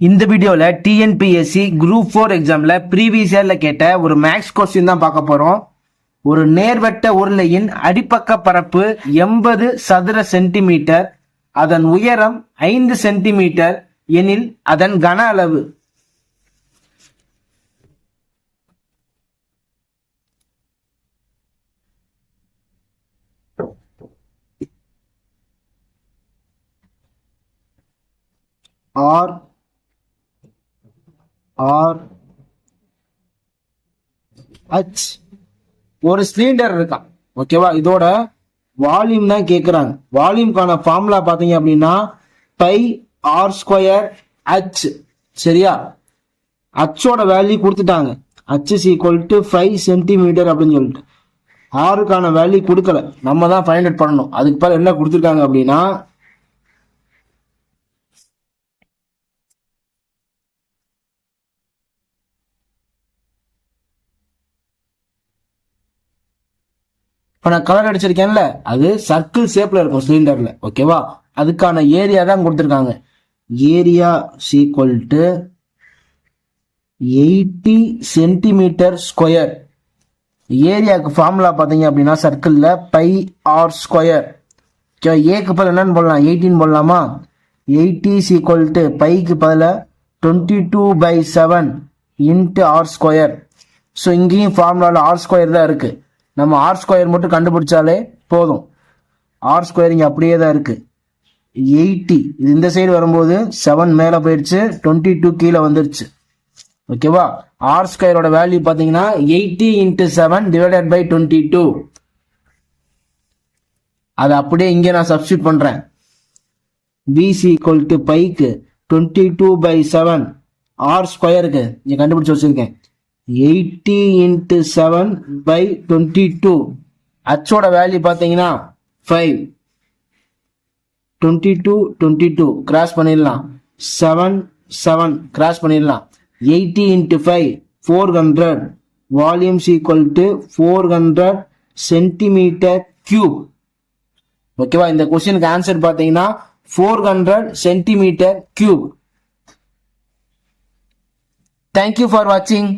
இந்த வீடியோவில் TNPSC group four எக்ஸாமில் ப்ரீவியஸ் இயரில் கேட்ட ஒரு மேக்ஸ் கொஸ்டின் தான் பார்க்க போகிறோம் ஒரு நேர்வட்ட உருளையின் அடிப்பக்க பரப்பு எண்பது சதுர சென்டிமீட்டர் அதன் உயரம் ஐந்து சென்டிமீட்டர் எனில் அதன் கன அளவு. ஆர் ஆர் ஹச் ஒரு சிலிண்டர் இருக்கான் ஓகேவா இதோட வால்யூம் தான் கேட்குறாங்க வால்யூம்கான ஃபார்முலா பார்த்தீங்க அப்படின்னா பை ஆர் ஸ்கொயர் ஹச் சரியா? ஹச்சோட வேல்யூ கொடுத்துட்டாங்க. H is equal to five centimetre அப்படின்னு சொல்லிட்டு. ஆறுக்கான வேல்யூ கொடுக்கல. நம்ம தான் ஃபைண்ட் அவுட் பண்ணணும். அதுக்கு பிறகு என்ன கொடுத்துருக்காங்க அப்படின்னா இப்போ நான் கலர் அடிச்சிருக்கேன்ல அது சர்க்கிள் ஷேப்ல இருக்கும் சிலிண்டர்ல ஓகேவா அதுக்கான ஏரியா தான் கொடுத்துருக்காங்க. Area is equal to eighty centimetre square ஏரியாவுக்கு ஃபார்முலா பார்த்தீங்க அப்படின்னா சர்க்கிளில் பை ஆர் ஸ்கொயர் ஓகே ஏக்கு பதில் என்னன்னு போடலாம்? எயிட்டின் போடலாமா? எயிட்டி சீக்வல் டு பைக்கு பதில் twenty two by seven into R square so இங்கேயும் ஃபார்முலாவில் ஆர் ஸ்கொயர் தான் இருக்குது நம்ம ஆர் ஸ்கொயர் மட்டும் கண்டுபிடிச்சாலே போதும். ஆர் ஸ்கொயர் இங்கே அப்படியே தான் இருக்குது எயிட்டி. இது இந்த சைடு வரும்போது செவன் மேலே போயிடுச்சு. டுவெண்ட்டி டூ கீழே வந்துருச்சு. ஓகேவா ஆர் ஸ்கொயரோட வேல்யூ பார்த்தீங்கன்னா eighty into seven divided by twenty two அதை அப்படியே இங்கே நான் சப்ஸ்டியூட் பண்ணுறேன் பிசி equal to bike twenty two by seven R ஸ்கொயருக்கு இங்கே கண்டுபிடிச்சி வச்சுருக்கேன். Eighty into seven by twenty two அச்சோட value பார்த்தீங்கன்னா five twenty two twenty two cross பண்ணிடலாம். செவன் செவன் கிராஸ் பண்ணிடலாம். Eighty into five four hundred volume is equal to four hundred centimetre cube ஓகேவா இந்த கொஸ்டினுக்கு ஆன்சர் பார்த்தீங்கன்னா four hundred centimetre cube thank you for வாட்சிங்